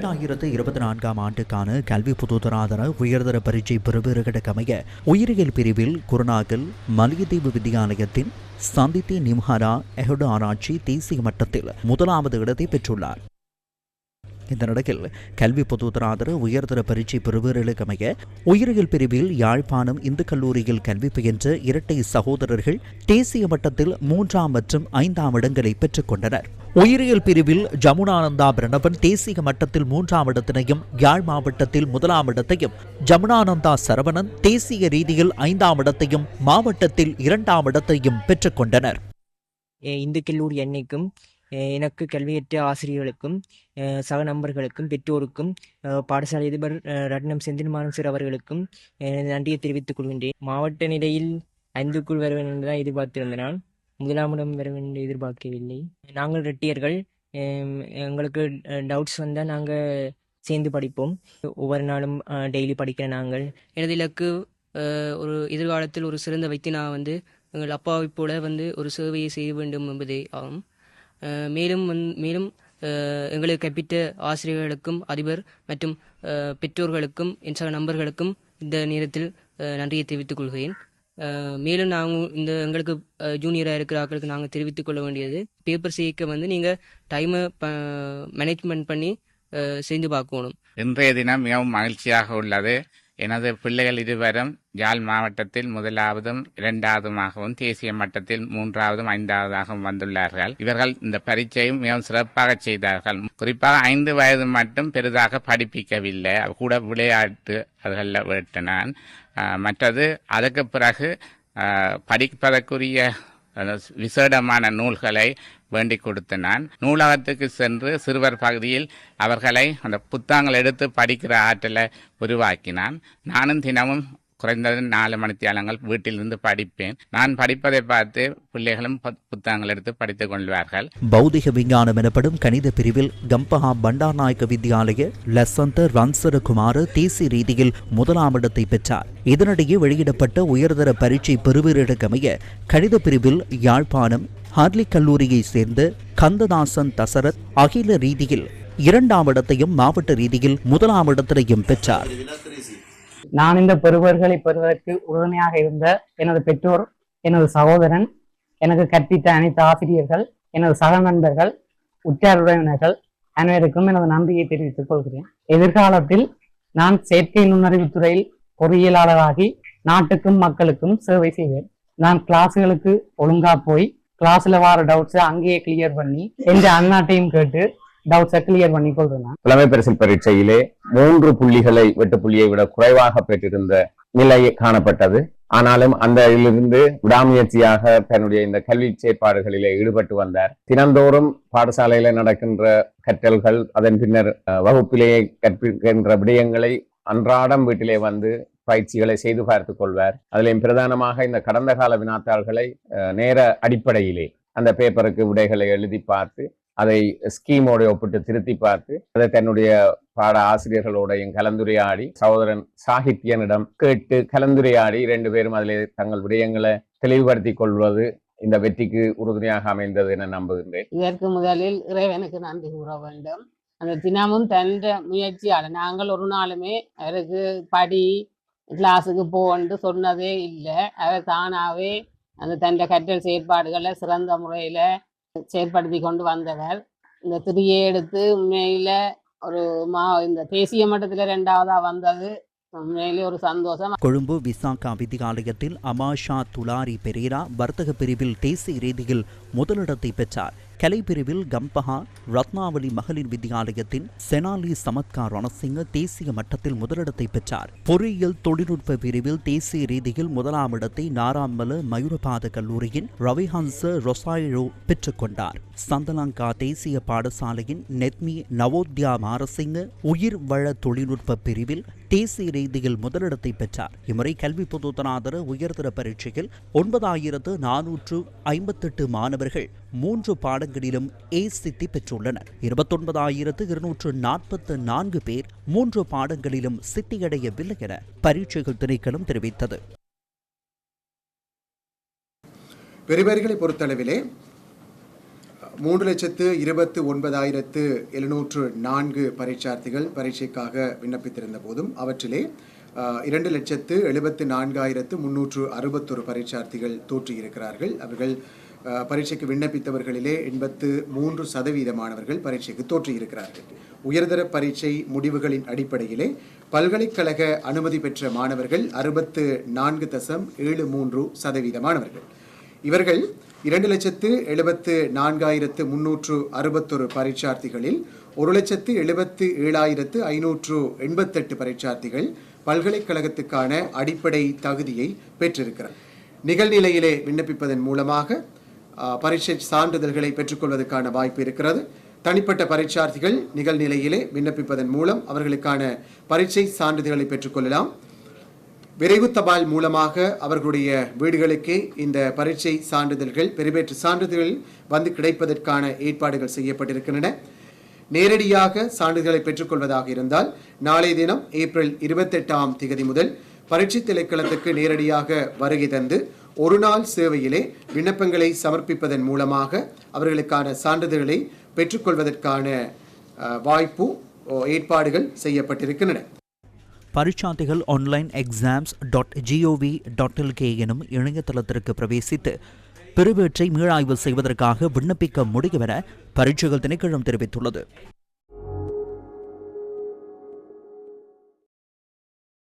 இரண்டாயிரத்து இருபத்தி நான்காம் ஆண்டுக்கான கல்வி புதுதராதர உயர்தர பரீட்சை பெறுபேறுகளுக்கமைய உயிரியல் பிரிவில் குருநாகல் மலியதீவு வித்தியாலயத்தின் சந்தித்தி நிம்ஹாரா எஹுடு ஆராய்ச்சி தேசிய மட்டத்தில் முதலாவது இடத்தை பெற்றுள்ளார். இந்த நிலையில் கல்வி பொதுத்தராதர உயர்தர பரீட்சை பெறுபேறுகளுக்கமைய உயிரியல் பிரிவில் யாழ்ப்பாணம் இந்து கல்லூரியில் கல்வி பயின்ற இரட்டை சகோதரர்கள் தேசிய மட்டத்தில் மூன்றாம் மற்றும் ஐந்தாம் இடங்களை பெற்றுக்கொண்டனர் உயிரியல் பிரிவில் ஜமுனானந்தா பிரணவன் தேசிய மட்டத்தில் மூன்றாம் இடத்தினையும் யாழ் மாவட்டத்தில் முதலாம் இடத்தையும் ஜமுனானந்தா சரவணன் தேசிய ரீதியில் ஐந்தாம் இடத்தையும் மாவட்டத்தில் இரண்டாம் இடத்தையும் பெற்றுக்கொண்டனர் அஹ் இந்து கல்லூரி அன்னைக்கும் எனக்கு கல்வியற்ற ஆசிரியர்களுக்கும் சக நண்பர்களுக்கும் பெற்றோருக்கும் பாடசாலை அதிபர் ரட்னம் செந்தில்மாறன் சார் அவர்களுக்கும் எனது நன்றியை தெரிவித்துக் கொள்கின்றேன் மாவட்ட நிலையில் ஐந்துக்குள் வர வேண்டும் என்று தான் எதிர்பார்த்திருந்தனால் முதலாம் இடம் வர வேண்டும் என்று எதிர்பார்க்கவில்லை நாங்கள் ரெட்டியர்கள் எங்களுக்கு டவுட்ஸ் வந்தால் நாங்கள் சேர்ந்து படிப்போம் ஒவ்வொரு நாளும் டெய்லி படிக்கிற நாங்கள் எனது இலக்கு ஒரு எதிர்காலத்தில் ஒரு சிறந்த வைத்தியனாக நான் வந்து எங்கள் அப்பாவை போல வந்து ஒரு சேவையை செய்ய வேண்டும் என்பதே ஆகும் மேலும் மேலும் எங்களுக்கு கற்பித்த ஆசிரியர்களுக்கும் அதிபர் மற்றும் பெற்றோர்களுக்கும் என் சக நண்பர்களுக்கும் இந்த நேரத்தில் நன்றியை தெரிவித்துக் கொள்கிறேன். மேலும் நாங்கள் இந்த எங்களுக்கு ஜூனியராக இருக்கிற ஆட்களுக்கு நாங்கள் தெரிவித்துக் கொள்ள வேண்டியது பேப்பர் செய்யக்க வந்து நீங்கள் டைமை ப மேனேஜ்மெண்ட் பண்ணி செய்து செஞ்சு பார்க்கணும். இன்றைய தினம் மிகவும் மகிழ்ச்சியாக உள்ளது. எனது பிள்ளைகள் இருவரும் யாழ் மாவட்டத்தில் முதலாவதும் இரண்டாவதுமாகவும் தேசிய மட்டத்தில் மூன்றாவதும் ஐந்தாவதாகவும் வந்துள்ளார்கள். இவர்கள் இந்த பரீட்சையும் மிகவும் சிறப்பாக செய்தார்கள். குறிப்பாக ஐந்து வயது மட்டும் பெரிதாக படிப்பிக்கவில்லை. கூட விளையாட்டு அதுகளில் விட்டனான் மற்றது அதுக்கு பிறகு படிப்பதற்குரிய விசேடமான நூல்களை வேண்டிக் கொடுத்து நான் நூலகத்துக்கு சென்று சிறுவர் பகுதியில் அவர்களை அந்த புத்தகங்கள் எடுத்து படிக்கிற ஆற்றலை உருவாக்கினான். நானும் தினமும் குறைந்தது நாலு மணித்தியாலங்கள் வீட்டிலிருந்து படிப்பேன். நான் படிப்பதை பார்த்து பிள்ளைகளும் புத்தகங்கள் எடுத்து படித்துக் கொள்வார்கள். பௌதிக விஞ்ஞானம் எனப்படும் கணித பிரிவில் கம்பஹா பண்டார்நாயக்க வித்யாலய லசந்த ரன்சரகுமார் தேசிய ரீதியில் முதலாம் இடத்தை பெற்றார். இதனிடையே வெளியிடப்பட்ட உயர்தர பரீட்சை பெறுவீரடக்கமைய கணித பிரிவில் யாழ்ப்பாணம் ஹார்லி கல்லூரியைச் சேர்ந்த கந்ததாசன் தசரத் அகில ரீதியில் இரண்டாம் இடத்தையும் மாவட்ட ரீதியில் முதலாம் இடத்தினையும் பெற்றார். நான் இந்த பெறுவர்களை பெறுவதற்கு உறுதுணையாக இருந்த எனது பெற்றோர் எனது சகோதரன் எனக்கு கற்பித்த அனைத்து ஆசிரியர்கள் எனது சக நண்பர்கள் உற்றார் உறவினர்கள் அனைவருக்கும் எனது நன்றியை தெரிவித்துக் கொள்கிறேன். எதிர்காலத்தில் நான் செயற்கை நுண்ணறிவுத் துறையில் பொறியியலாளராகி நாட்டுக்கும் மக்களுக்கும் சேவை செய்வேன். நான் கிளாஸுகளுக்கு ஒழுங்கா போய் கிளாஸ்ல வர டவுட்ஸை அங்கேயே கிளியர் பண்ணி எந்த அண்ணாட்டையும் கேட்டு டவுட்ஸை கிளியர் பண்ணி கொள்றேன் நான். புலமை பரிசில் பரீட்சையிலே மூன்று புள்ளிகளை வெட்டு புள்ளியை விட குறைவாக பெற்றிருந்த நிலை காணப்பட்டது. ஆனாலும் அந்த இதிலிருந்து விடாமுயற்சியாக தன்னுடைய இந்த கல்வி செயற்பாடுகளிலே ஈடுபட்டு வந்தார். தினந்தோறும் பாடசாலையில நடக்கின்ற கற்றல்கள் அதன் பின்னர் வகுப்பிலேயே கற்பிக்கின்ற விடயங்களை அன்றாடம் வீட்டிலே வந்து பயிற்சிகளை செய்து பார்த்து கொள்வார். அதிலும் பிரதானமாக இந்த கடந்த கால வினாத்தாள்களை நேர அடிப்படையிலே அந்த பேப்பருக்கு விடைகளை எழுதி பார்த்து அதை ஸ்கீமோட ஒப்பிட்டு திருத்தி பார்த்து அதை தன்னுடைய பாட ஆசிரியர்களோடையும் கலந்துரையாடி சகோதரன் சாகித்யனிடம் கேட்டு கலந்துரையாடி ரெண்டு பேரும் அதில் தங்கள் விடயங்களை தெளிவுபடுத்திக் கொள்வது இந்த வெற்றிக்கு உறுதுணையாக அமைந்தது என நம்புகின்றேன். இதற்கு முதலில் இறைவனுக்கு நன்றி கூற வேண்டும். அந்த தினமும் தன்ற முயற்சியால் நாங்கள் ஒரு நாளுமே அவருக்கு படி கிளாஸுக்கு போன்று சொன்னதே இல்லை. அவர் தானாகவே அந்த தன்ட கற்றல் செயற்பாடுகளை சிறந்த முறையில் செயற்படுத்தி கொண்டு வந்தவர். இந்த திரியை எடுத்து உண்மையில ஒரு மா இந்த தேசிய மட்டத்தில் ரெண்டாவதாக வந்தது. ஒரு சந்தோஷம். கொழும்பு விசாகா வித்தியாலயத்தில் அமாஷா துலாரி பெரேரா வர்த்தக பிரிவில் தேசிய ரீதியில் முதலிடத்தை பெற்றார். கலை பிரிவில் கம்பஹா ரத்னாவளி மகளிர் வித்தியாலயத்தின் செனாலி சமத்கார் ரணசிங்க தேசிய மட்டத்தில் முதலிடத்தை பெற்றார். பொறியியல் தொழில்நுட்ப பிரிவில் தேசிய ரீதியில் முதலாம் இடத்தை நாராமல மயூரபாத கல்லூரியின் ரவிஹன்ச ரொசாயோ பெற்றுக்கொண்டார். சந்தலாங்கா தேசிய பாடசாலையின் நெத்மி நவோத்யா மாரசிங்க உயிர் வள தொழில்நுட்ப பிரிவில் தேசிய ரீதியில் முதலிடத்தை பெற்றார். இம்முறை கல்வி பொதுத்தனாதர உயர்தர பரீட்சையில் ஒன்பதாயிரத்து நானூற்று ஐம்பத்தெட்டு மாணவர்கள் மூன்று பாடங்களிலும் ஏ சித்தி பெற்றுள்ளனர். இருபத்தொன்பதாயிரத்து இருநூற்று நாற்பத்து நான்கு பேர் மூன்று பாடங்களிலும் சித்தியடையவில்லை என பரீட்சைகள் திணைக்களம் தெரிவித்தது. பெறுபேறுகளை பொறுத்தளவிலே மூன்று லட்சத்து இருபத்து ஒன்பதாயிரத்து எழுநூற்று நான்கு பரீட்சார்த்திகள் பரீட்சைக்காக விண்ணப்பித்திருந்த போதும் அவற்றிலே அஹ், இரண்டு லட்சத்து எழுபத்து நான்காயிரத்து முன்னூற்று அறுபத்தொரு பரீட்சார்த்திகள் தோற்றியிருக்கிறார்கள். அவர்கள் பரீட்சைக்கு விண்ணப்பித்தவர்களிலே எண்பத்து மூன்று சதவீத மாணவர்கள் பரீட்சைக்கு தோற்றியிருக்கிறார்கள். உயர்தர பரீட்சை முடிவுகளின் அடிப்படையிலே பல்கலைக்கழக அனுமதி பெற்ற மாணவர்கள் அறுபத்து நான்கு தசம் ஏழு மூன்று சதவீத மாணவர்கள். இவர்கள் இரண்டு லட்சத்து எழுபத்து நான்காயிரத்து முன்னூற்று அறுபத்தொரு பரீட்சார்த்திகளில் ஒரு லட்சத்து எழுபத்து ஏழாயிரத்து ஐநூற்று எண்பத்தெட்டு பரீட்சார்த்திகள் பல்கலைக்கழகத்துக்கான அடிப்படை தகுதியை பெற்றிருக்கிறார். நிகழ்நிலையிலே விண்ணப்பிப்பதன் மூலமாக பரீட்சை சான்றிதழ்களை பெற்றுக்கொள்வதற்கான வாய்ப்பு இருக்கிறது. தனிப்பட்ட பரீட்சார்த்திகள் நிகழ்நிலையிலே விண்ணப்பிப்பதன் மூலம் அவர்களுக்கான பரீட்சை சான்றிதழ்களை பெற்றுக்கொள்ளலாம். விரைவு தபால் மூலமாக அவர்களுடைய வீடுகளுக்கே இந்த பரீட்சை சான்றிதழ்கள் பெறுபேற்று சான்றிதழ்கள் வந்து கிடைப்பதற்கான ஏற்பாடுகள் செய்யப்பட்டிருக்கின்றன. நேரடியாக சான்றிதழ்களை பெற்றுக்கொள்வதாக இருந்தால் நாளைய தினம் ஏப்ரல் இருபத்தெட்டாம் திகதி முதல் பரீட்சை திணைக்களத்துக்கு நேரடியாக வருகை தந்து ஒரு நாள் சேவையிலே விண்ணப்பங்களை சமர்ப்பிப்பதன் மூலமாக அவர்களுக்கான சான்றிதழ்களை பெற்றுக்கொள்வதற்கான வாய்ப்பு ஏற்பாடுகள் செய்யப்பட்டிருக்கின்றன. பரீட்சார்த்திகள் online exams dot G O V dot L K எனும் இணையதளத்திற்கு பிரவேசித்து பெருவேற்றை மீளாய்வு செய்வதற்காக விண்ணப்பிக்க முடியும் என பரீட்சைகள் திணைக்களம் தெரிவித்துள்ளது.